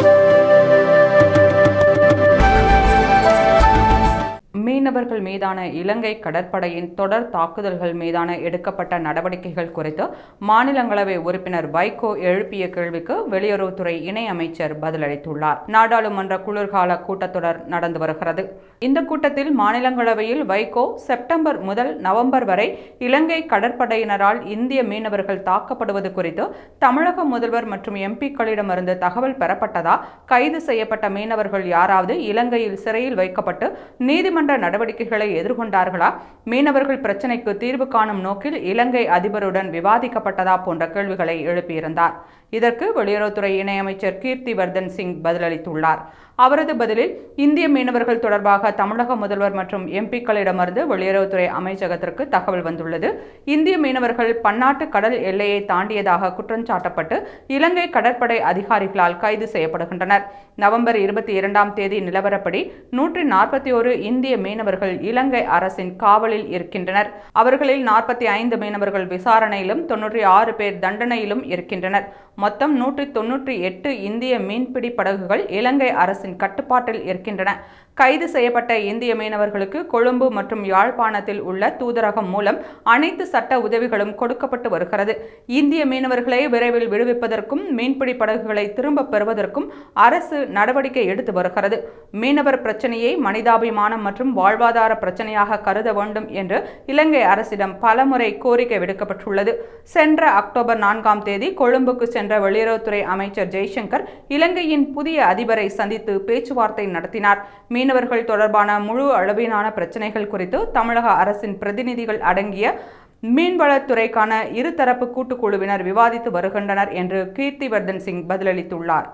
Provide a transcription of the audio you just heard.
Thank you. மீனவர்கள் மீதான இலங்கை கடற்படையின் தொடர் தாக்குதல்கள் மீதான எடுக்கப்பட்ட நடவடிக்கைகள் குறித்து மாநிலங்களவை உறுப்பினர் வைகோ எழுப்பிய கேள்விக்கு வெளியுறவுத்துறை இணை அமைச்சர் பதிலளித்துள்ளார். நாடாளுமன்ற குளிர்கால கூட்டத்தொடர் நடந்து வருகிறது. இந்த கூட்டத்தில் மாநிலங்களவையில் வைகோ செப்டம்பர் முதல் நவம்பர் வரை இலங்கை கடற்படையினரால் இந்திய மீனவர்கள் தாக்கப்படுவது குறித்து தமிழக முதல்வர் மற்றும் எம்பிக்களிடமிருந்து தகவல் பெறப்பட்டதா? கைது செய்யப்பட்ட மீனவர்கள் யாராவது இலங்கையில் சிறையில் வைக்கப்பட்டு நீதிமன்ற நடவடிக்கைகளை எதிர்கொண்டார்களா? மீனவர்கள் பிரச்சினைக்கு தீர்வு காணும் நோக்கில் இலங்கை அதிபருடன் விவாதிக்கப்பட்டதா போன்ற கேள்விகளை எழுப்பியிருந்தார். இதற்கு வெளியுறவுத்துறை இணையமைச்சர் கீர்த்திவர்தன் சிங் பதிலளித்துள்ளார். அவரது பதிலில் இந்திய மீனவர்கள் தொடர்பாக தமிழக முதல்வர் மற்றும் எம்பிக்களிடமிருந்து வெளியுறவுத்துறை அமைச்சகத்திற்கு தகவல் வந்துள்ளது. இந்திய மீனவர்கள் பன்னாட்டு கடல் எல்லையை தாண்டியதாக குற்றம் சாட்டப்பட்டு இலங்கை கடற்படை அதிகாரிகளால் கைது செய்யப்படுகின்றனர். நவம்பர் இருபத்தி இரண்டாம் தேதி நிலவரப்படி நூற்றி நாற்பத்தி ஒரு இந்திய மீனவர்கள் இலங்கை அரசின் காவலில் இருக்கின்றனர். அவர்களில் நாற்பத்தி ஐந்து மீனவர்கள் விசாரணையிலும் தொன்னூற்றி ஆறு பேர் தண்டனையிலும் இருக்கின்றனர். மொத்தம் நூற்றி தொன்னூற்றி எட்டு இந்திய மீன்பிடி படகுகள் இலங்கை அரசின் கட்டுப்பாட்டில் இருக்கின்றன. கைது செய்யப்பட்ட இந்திய மீனவர்களுக்கு கொழும்பு மற்றும் யாழ்ப்பாணத்தில் உள்ள தூதரகம் மூலம் அனைத்து சட்ட உதவிகளும் கொடுக்கப்பட்டு வருகிறது. இந்திய மீனவர்களை விரைவில் விடுவிப்பதற்கும் மீன்பிடி படகுகளை திரும்பப் பெறுவதற்கும் அரசு நடவடிக்கை எடுத்து வருகிறது. மீனவர் பிரச்சனையை மனிதாபிமானம் மற்றும் வாழ்வாதார பிரச்சனையாக கருத வேண்டும் என்று இலங்கை அரசிடம் பலமுறை கோரிக்கை விடுக்கப்பட்டுள்ளது. சென்ற அக்டோபர் நான்காம் தேதி கொழும்புக்கு சென்ற வெளியுறவுத்துறை அமைச்சர் ஜெய்சங்கர் இலங்கையின் புதிய அதிபரை சந்தித்து பேச்சுவார்த்தை நடத்தினார். மீனவர்கள் தொடர்பான முழு அளவிலான பிரச்சினைகள் குறித்து தமிழக அரசின் பிரதிநிதிகள் அடங்கிய மீன்வளத்துறைக்கான இருதரப்பு கூட்டுக்குழுவினர் விவாதித்து வருகின்றனர் என்று கீர்த்திவர்தன் சிங் பதிலளித்துள்ளார்.